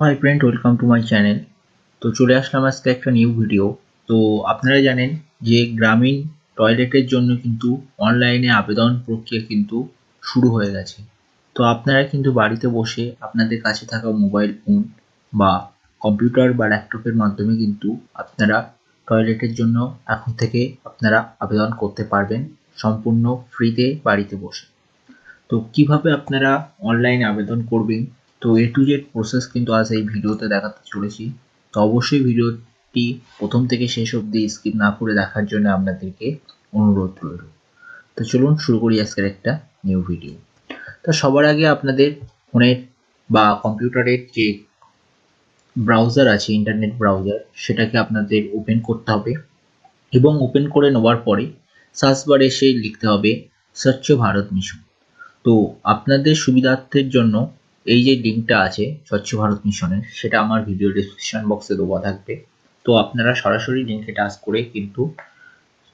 Hi friend welcome to my channel তো চলে আসলাম আজকে একটা নিউ ভিডিও তো আপনারা জানেন যে গ্রামীণ টয়লেটের জন্য কিন্তু অনলাইনে আবেদন প্রক্রিয়া কিন্তু শুরু হয়ে গেছে। তো আপনারা কিন্তু বাড়িতে বসে আপনাদের কাছে থাকা মোবাইল ফোন বা কম্পিউটার বা ল্যাপটপের মাধ্যমে কিন্তু আপনারা টয়লেটের জন্য এখন থেকে আপনারা আবেদন করতে পারবেন সম্পূর্ণ ফ্রিতে বাড়িতে বসে। তো কীভাবে আপনারা অনলাইনে আবেদন করবেন তো এ টু জেড প্রসেস কিন্তু আজ এই ভিডিওতে দেখাতে চলেছি। তো অবশ্যই ভিডিওটি প্রথম থেকে শেষ অবধি স্কিপ না করে দেখার জন্য আপনাদেরকে অনুরোধ রইল। তো চলুন শুরু করি আজকের একটা নিউ ভিডিও তো সবার আগে আপনাদের ফোনের বা কম্পিউটারের যে ব্রাউজার আছে ইন্টারনেট ব্রাউজার সেটাকে আপনাদের ওপেন করতে হবে এবং ওপেন করে নেওয়ার পরে সার্চ বারে এসে লিখতে হবে, স্বচ্ছ ভারত মিশন তো আপনাদের সুবিধার্থের জন্য এই যে লিঙ্কটা আছে স্বচ্ছ ভারত মিশনের সেটা আমার ভিডিও ডিসক্রিপশন বক্সে দেওয়া থাকবে। তো আপনারা সরাসরি লিঙ্কে টাচ করে কিন্তু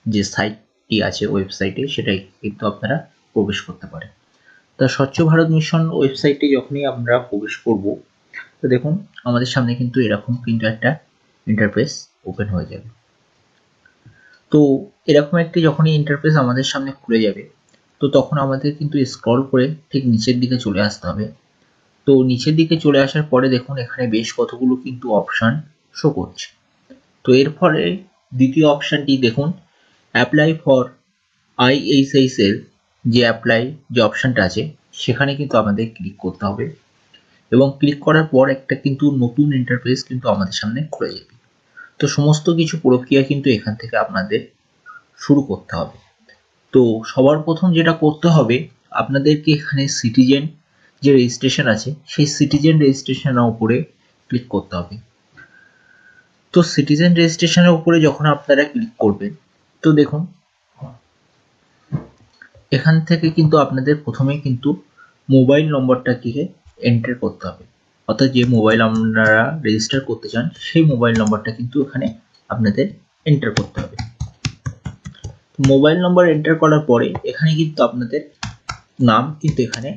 যে সাইটটি আছে ওয়েবসাইটে সেটাই কিন্তু আপনারা প্রবেশ করতে পারেন। তা স্বচ্ছ ভারত মিশন ওয়েবসাইটে যখনই আমরা প্রবেশ করব, তো দেখুন, আমাদের সামনে কিন্তু এরকম কিন্তু একটা ইন্টারফেস ওপেন হয়ে যাবে। তো এরকম একটি যখনই ইন্টারফেস আমাদের সামনে খুলে যাবে, তো তখন আমাদের কিন্তু স্ক্রল করে ঠিক নিচের দিকে চলে আসতে হবে। তো নিচের দিকে চলে আসার পরে দেখুন এখানে বেশ কতগুলো কিন্তু অপশান শো করছে। তো এর ফলে দ্বিতীয় অপশানটি দেখুন অ্যাপ্লাই ফর আইএইচএইচ এর যে অ্যাপ্লাই যে অপশানটা আছে, সেখানে কিন্তু আমাদের ক্লিক করতে হবে। এবং ক্লিক করার পর একটা কিন্তু নতুন ইন্টারফেস কিন্তু আমাদের সামনে খুলে যাবে। তো সমস্ত কিছু প্রক্রিয়া কিন্তু এখান থেকে আপনাদের শুরু করতে হবে। তো সবার প্রথম যেটা করতে হবে, আপনাদেরকে এখানে সিটিজেন যে রেজিস্ট্রেশন আছে, সেই সিটিজেন রেজিস্ট্রেশনের উপরে ক্লিক করতে হবে। তো সিটিজেন রেজিস্ট্রেশনের উপরে যখন আপনারা ক্লিক করবেন, তো দেখুন, এখান থেকে কিন্তু আপনাদের প্রথমে কিন্তু মোবাইল নম্বরটাকে এন্টার করতে হবে। অর্থাৎ যে মোবাইল আপনারা রেজিস্টার করতে চান, সেই মোবাইল নম্বরটা কিন্তু এখানে আপনাদের এন্টার করতে হবে। মোবাইল নম্বর এন্টার করার পরে এখানে কিন্তু আপনাদের নাম কিন্তু এখানে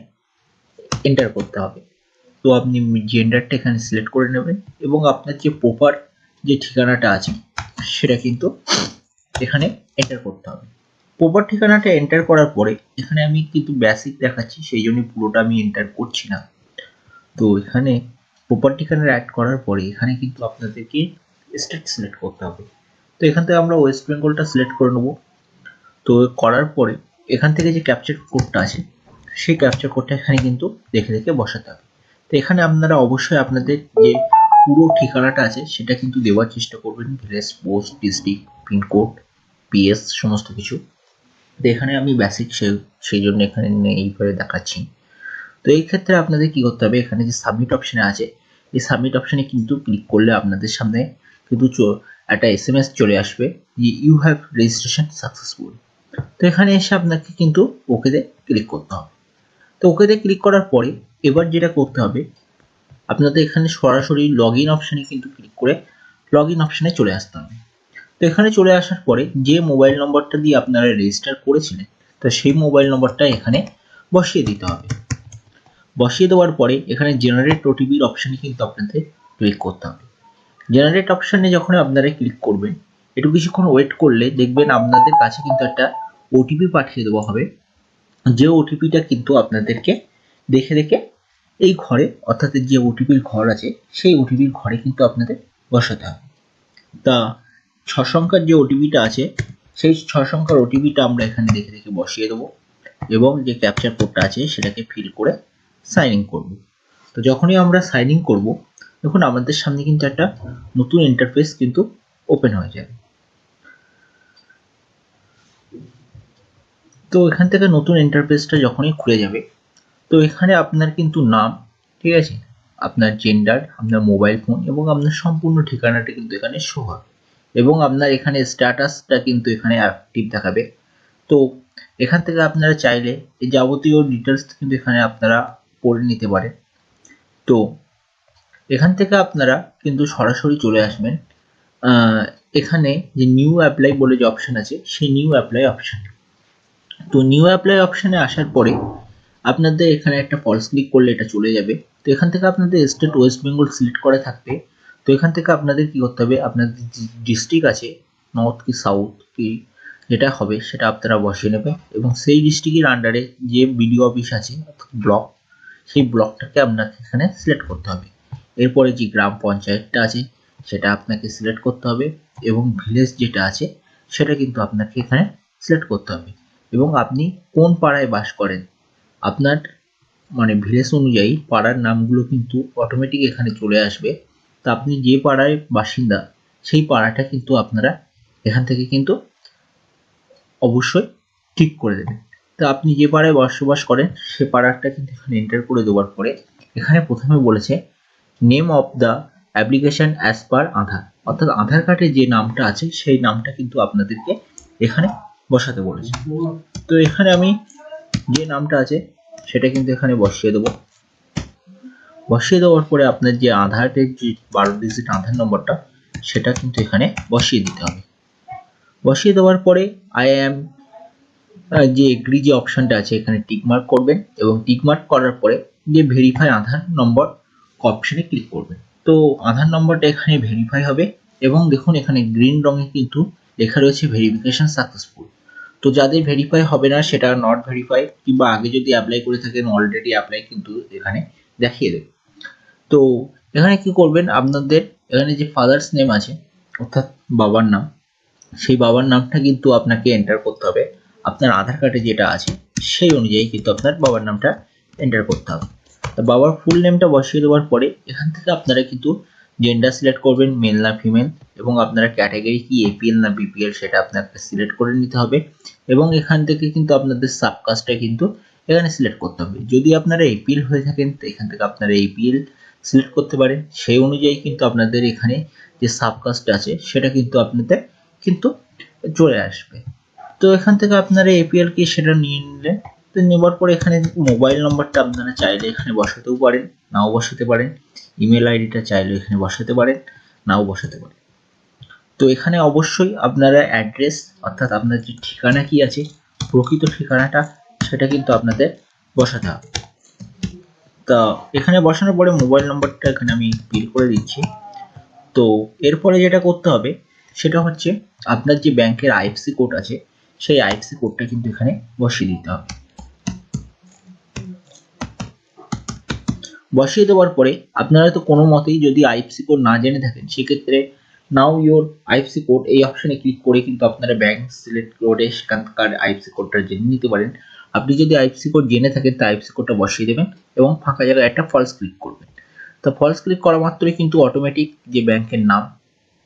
এন্টার করতে হবে। তো আপনি জেন্ডারটা এখানে সিলেক্ট করে নেবেন এবং আপনার যে প্রপার যে ঠিকানাটা আছে, সেটা কিন্তু এখানে এন্টার করতে হবে। প্রপার ঠিকানাটা এন্টার করার পরে এখানে আমি কিন্তু বেসিক দেখাচ্ছি, সেই জন্য পুরোটা আমি এন্টার করছি না। তো এখানে প্রপার ঠিকানা অ্যাড করার পরে এখানে কিন্তু আপনাদেরকে স্টেট সিলেক্ট করতে হবে। তো এখান থেকে আমরা ওয়েস্ট বেঙ্গলটা সিলেক্ট করে নেব। তো করার পরে এখান থেকে যে ক্যাপচার কোডটা আছে সেই ক্যাপচার কোডটা এখানে কিন্তু দেখে দেখে বসাতে হবে। তো এখানে আপনারা অবশ্যই আপনাদের যে পুরো ঠিকানাটা আছে, সেটা কিন্তু দেওয়ার চেষ্টা করবেন। Village post district pin code PS সমস্ত কিছু। তো এখানে আমি বেসিক সেই জন্য এখানে এইভাবে দেখাচ্ছি। তো এই ক্ষেত্রে আপনাদের কি করতে হবে? এখানে যে সাবমিট অপশানে আছে, এই সাবমিট অপশানে কিন্তু ক্লিক করলে আপনাদের সামনে কিন্তু একটা এস এম এস চলে আসবে যে ইউ হ্যাভ রেজিস্ট্রেশন সাকসেসফুল তো এখানে এসে আপনাকে কিন্তু ওকেতে ক্লিক করতে হবে। তো ওকেতে ক্লিক করার পরে এবার যেটা করতে হবে, আপনাদের এখানে সরাসরি লগ ইন অপশানে কিন্তু ক্লিক করে লগ ইন অপশানে চলে আসতে হবে। তো এখানে চলে আসার পরে যে মোবাইল নম্বরটা দিয়ে আপনারা রেজিস্টার করেছিলেন, তো সেই মোবাইল নম্বরটা এখানে বসিয়ে দিতে হবে। বসিয়ে দেওয়ার পরে এখানে জেনারেট ওটিপির অপশানে কিন্তু আপনাদের ক্লিক করতে হবে। জেনারেট অপশানে যখন আপনারা ক্লিক করবেন, একটু কিছুক্ষণ ওয়েট করলে দেখবেন আপনাদের কাছে কিন্তু একটা ওটিপি পাঠিয়ে দেওয়া হবে। যে ওটিপিটা কিন্তু আপনাদেরকে দেখে দেখে এই ঘরে, অর্থাৎ যে ওটিপির ঘর আছে, সেই ওটিপির ঘরে কিন্তু আপনাদের বসাতে হবে। তা ছ সংখ্যার যে ওটিপিটা আছে, সেই ছ সংখ্যার ওটিপিটা আমরা এখানে দেখে দেখে বসিয়ে দেবো এবং যে ক্যাপচার কোডটা আছে, সেটাকে ফিল করে সাইন ইন করব। তো যখনই আমরা সাইন ইন করব, দেখুন আমাদের সামনে কিন্তু একটা নতুন ইন্টারফেস কিন্তু ওপেন হয়ে যাবে। তো এখান থেকে নতুন ইন্টারফেসটা যখনই খুলে যাবে, তো এখানে আপনার কিন্তু নাম, ঠিক আছে? আপনার জেন্ডার আপনার মোবাইল ফোন এবং আপনার সম্পূর্ণ ঠিকানাটা কিন্তু এখানে শো হবে। এবং আপনার এখানে স্ট্যাটাসটা কিন্তু এখানে অ্যাক্টিভ দেখাবে। তো এখান থেকে আপনারা চাইলে এই যাবতীয় ডিটেলস কিন্তু এখানে আপনারা পড়ে নিতে পারেন। তো এখান থেকে আপনারা কিন্তু সরাসরি চলে আসবেন। এখানে যে নিউ অ্যাপ্লাই বলে যে অপশান আছে, সেই নিউ অ্যাপ্লাই অপশান তো নিউ অ্যাপ্লাই অপশানে আসার পরে আপনাদের এখানে একটা ফলস ক্লিক করলে এটা চলে যাবে। তো এখান থেকে আপনাদের স্টেট ওয়েস্ট বেঙ্গল সিলেক্ট করে থাকবে তো এখান থেকে আপনাদের কি করতে হবে? আপনাদের ডিস্ট্রিক্ট আছে নর্থ কি সাউথ কি যেটা হবে, সেটা আপনারা বসিয়ে নেবেন এবং সেই ডিস্ট্রিক্টের আন্ডারে যে বিডিও অফিস আছে ব্লক সেই ব্লকটাকে আপনাকে এখানে সিলেক্ট করতে হবে। এরপরে যে গ্রাম পঞ্চায়েতটা আছে, সেটা আপনাকে সিলেক্ট করতে হবে এবং ভিলেজ যেটা আছে, সেটা কিন্তু আপনাকে এখানে সিলেক্ট করতে হবে। এবং আপনি কোন পাড়ায় বাস করেন? আপনার মানে ভিলেজ অনুযায়ী পাড়ার নামগুলো কিন্তু অটোমেটিক এখানে চলে আসবে। তা আপনি যে পাড়ায় বাসিন্দা, সেই পাড়াটা কিন্তু আপনারা এখান থেকে কিন্তু অবশ্যই ঠিক করে দেবেন। তো আপনি যে পাড়ায় বসবাস করেন, সে পাড়াটা কিন্তু এখানে এন্টার করে দেওয়ার পরে এখানে প্রথমে বলেছে name of the application as per Aadhaar অর্থাৎ আধার কার্ডে যে নামটা আছে, সেই নামটা কিন্তু আপনাদেরকে এখানে বসাতে বলেছে। তো এখানে আমি যে নামটা আছে, সেটা কিন্তু এখানে বসিয়ে দেবো। বসিয়ে দেওয়ার পরে আপনার যে আধারের যে বারো ডিজিট আধার নম্বরটা সেটা কিন্তু এখানে বসিয়ে দিতে হবে। বসিয়ে দেওয়ার পরে আই অ্যাম যে এগ্রি যে অপশনটা আছে, এখানে টিকমার্ক করবেন এবং টিকমার্ক করার পরে যে ভেরিফাই আধার নম্বর অপশানে ক্লিক করবেন। তো আধার নম্বরটা এখানে ভেরিফাই হবে এবং দেখুন এখানে গ্রিন রঙে কিন্তু লেখা রয়েছে ভেরিফিকেশন সাকসেসফুল তো যাদের ভেরিফাই হবে না, সেটা নট ভেরিফাই কিংবা আগে যদি অ্যাপ্লাই করে থাকেন অলরেডি অ্যাপ্লাই কিন্তু এখানে দেখিয়ে দেবে। তো এখানে কি করবেন? আপনাদের এখানে যে ফাদার্স নেম আছে, অর্থাৎ বাবার নাম, সেই বাবার নামটা কিন্তু আপনাকে এন্টার করতে হবে। আপনার আধার কার্ডে যেটা আছে, সেই অনুযায়ী কিন্তু আপনার বাবার নামটা এন্টার করতে হবে। তো বাবার ফুল নেমটা বসিয়ে দেওয়ার পরে এখান থেকে আপনারা কিন্তু জেন্ডার সিলেক্ট করবেন মেল না ফিমেল এবং আপনারা ক্যাটাগরি কি এপিএল না বিপিএল সেটা আপনাকে সিলেক্ট করে নিতে হবে, এবং এখান থেকে কিন্তু আপনাদের সাবকাস্টটা কিন্তু এখানে সিলেক্ট করতে হবে। যদি আপনারা এপিএল হয়ে থাকেন, তো এখান থেকে আপনারা এপিএল সিলেক্ট করতে পারেন। সেই অনুযায়ী কিন্তু আপনাদের এখানে যে সাবকাস্ট আছে, সেটা কিন্তু আপনাদের কিন্তু চলে আসবে। তো এখান থেকে আপনারা এপিএল কি সেটা নিয়ে নিলেন তো নেবার পরে এখানে মোবাইল নম্বরটা আপনারা চাইলে এখানে বসাতেও পারেন, নাও বসাতে পারেন ইমেল আইডিটা চাইলে এখানে বসাতে পারেন, নাও বসাতে পারেন। তো এখানে অবশ্যই আপনারা অ্যাড্রেস অর্থাৎ আপনার যে ঠিকানা কি আছে, প্রকৃত ঠিকানাটা, সেটা কিন্তু আপনাদের বসাতে হবে। তা এখানে বসানোর পরে মোবাইল নম্বরটা এখানে আমি ফিল করে দিচ্ছি। তো এরপরে যেটা করতে হবে, সেটা হচ্ছে আপনার যে ব্যাংকের আইএফসি কোড আছে, সেই আইএফসি কোডটা কিন্তু এখানে বসিয়ে দিতে হবে। বসিয়ে দেওয়ার পরে আপনারা তো কোনো মতেই যদি আইএফসি কোড না জেনে থাকেন, সেক্ষেত্রে নাও ইওর আইএফসি কোড এই অপশানে ক্লিক করে কিন্তু আপনারা ব্যাংক সিলেক্ট কোডে করে সেখানকার আইএফসি কোডটা জেনে নিতে পারেন। আপনি যদি আইএফসি কোড জেনে থাকেন তা আইএফসি কোডটা বসিয়ে দেবেন এবং ফাঁকা জায়গায় একটা ফলস ক্লিক করবেন। তো ফলস ক্লিক করা মাত্রই কিন্তু অটোমেটিক যে ব্যাংকের নাম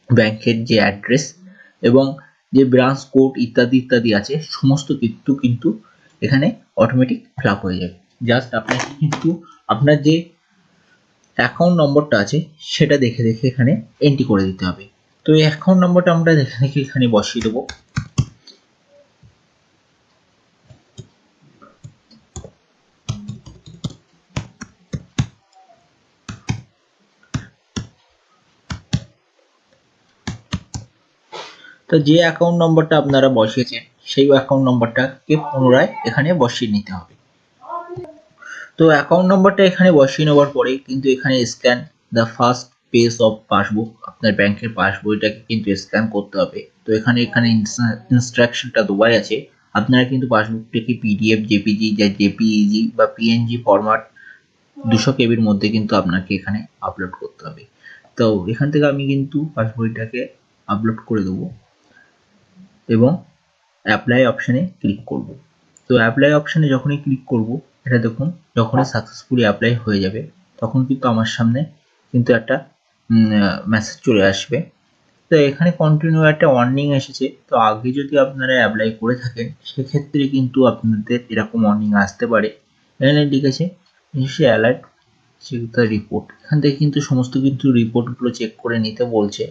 ব্যাংকের যে অ্যাড্রেস এবং যে ব্রাঞ্চ কোড ইত্যাদি ইত্যাদি আছে, সমস্ত কিন্তু কিন্তু এখানে অটোমেটিক ফিল হয়ে যাবে। জাস্ট আপনাকে কিন্তু আপনার যে অ্যাকাউন্ট নম্বরটা আছে, সেটা দেখে দেখে এখানে এন্ট্রি করে দিতে হবে। তো এই অ্যাকাউন্ট নম্বরটা আমরা দেখে দেখে এখানে বসিয়ে দেবো। তো যে অ্যাকাউন্ট নম্বরটা আপনারা বসিয়েছেন, সেই অ্যাকাউন্ট নম্বরটাকে পুনরায় এখানে বসিয়ে নিতে হবে। তো অ্যাকাউন্ট নম্বরটা এখানে বসিয়ে নেওয়ার পরে কিন্তু এখানে scan the first page of passbook আপনার ব্যাংকের পাসবইটাকে কিন্তু স্ক্যান করতে হবে। তো এখানে এখানে ইনস্ট্রাকশনটা দুবাই আছে। আপনারা কিন্তু পাসবুকটাকে পিডিএফ জেপিজি যা জেপিইজি বা পিএনজি ফরম্যাট দুশো কেবির মধ্যে কিন্তু আপনাকে এখানে আপলোড করতে হবে। তো এখান থেকে আমি কিন্তু পাসবইটাকে আপলোড করে দেবো এবং অ্যাপ্লাই অপশানে ক্লিক করব। তো অ্যাপ্লাই অপশানে যখনই ক্লিক করব এটা দেখুন, যখনই সাকসেসফুলি অ্যাপ্লাই হয়ে যাবে, তখন কিন্তু আমার সামনে কিন্তু একটা মেসেজ চলে আসবে। তো এখানে কন্টিনিউ একটা ওয়ার্নিং এসেছে। তো আগে যদি আপনারা অ্যাপ্লাই করে থাকেন, সেক্ষেত্রে কিন্তু আপনাদের এরকম ওয়ার্নিং আসতে পারে। এখানে লিখেছে নিশ্চয়ই অ্যালার্ট সেটা রিপোর্ট এখান থেকে কিন্তু সমস্ত কিন্তু রিপোর্টগুলো চেক করে নিতে বলছে।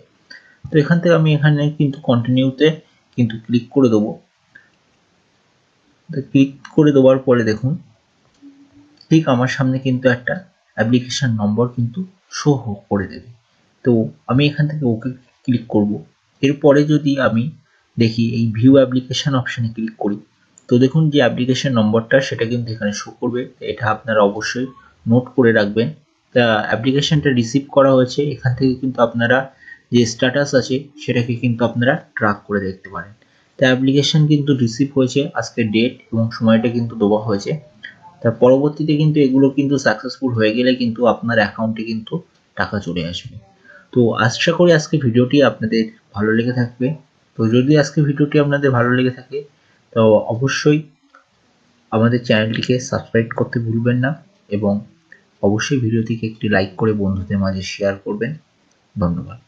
তো এখান থেকে আমি এখানে কিন্তু কন্টিনিউতে কিন্তু ক্লিক করে দেবো। ক্লিক করে দেওয়ার পরে দেখুন ঠিক আমার সামনে কিন্তু একটা অ্যাপ্লিকেশন নম্বর কিন্তু শো করে দেবে। তো আমি এখান থেকে ওকে ক্লিক করব। এরপরে যদি আমি দেখি এই ভিউ অ্যাপ্লিকেশন অপশানে ক্লিক করি, তো দেখুন যে অ্যাপ্লিকেশন নম্বরটা সেটা কিন্তু এখানে শো করবে। এটা আপনারা অবশ্যই নোট করে রাখবেন। তা অ্যাপ্লিকেশনটা রিসিভ করা হয়েছে, এখান থেকে কিন্তু আপনারা যে স্ট্যাটাস আছে সেটাকে কিন্তু আপনারা ট্র্যাক করে দেখতে পারেন। তা অ্যাপ্লিকেশন কিন্তু রিসিভ হয়েছে, আজকে ডেট এবং সময়টা কিন্তু দেওয়া হয়েছে। তার পরবর্তীতে কিন্তু এগুলো কিন্তু সাকসেসফুল হয়ে গেলে কিন্তু আপনার অ্যাকাউন্টে কিন্তু টাকা চলে আসবে। তো আশা করি আজকে ভিডিওটি আপনাদের ভালো লেগে থাকবে। তো যদি আজকে ভিডিওটি আপনাদের ভালো লেগে থাকে, তো অবশ্যই আমাদের চ্যানেলটিকে সাবস্ক্রাইব করতে ভুলবেন না এবং অবশ্যই ভিডিওটিকে একটি লাইক করে বন্ধুদের মাঝে শেয়ার করবেন। ধন্যবাদ।